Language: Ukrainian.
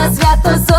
на свято.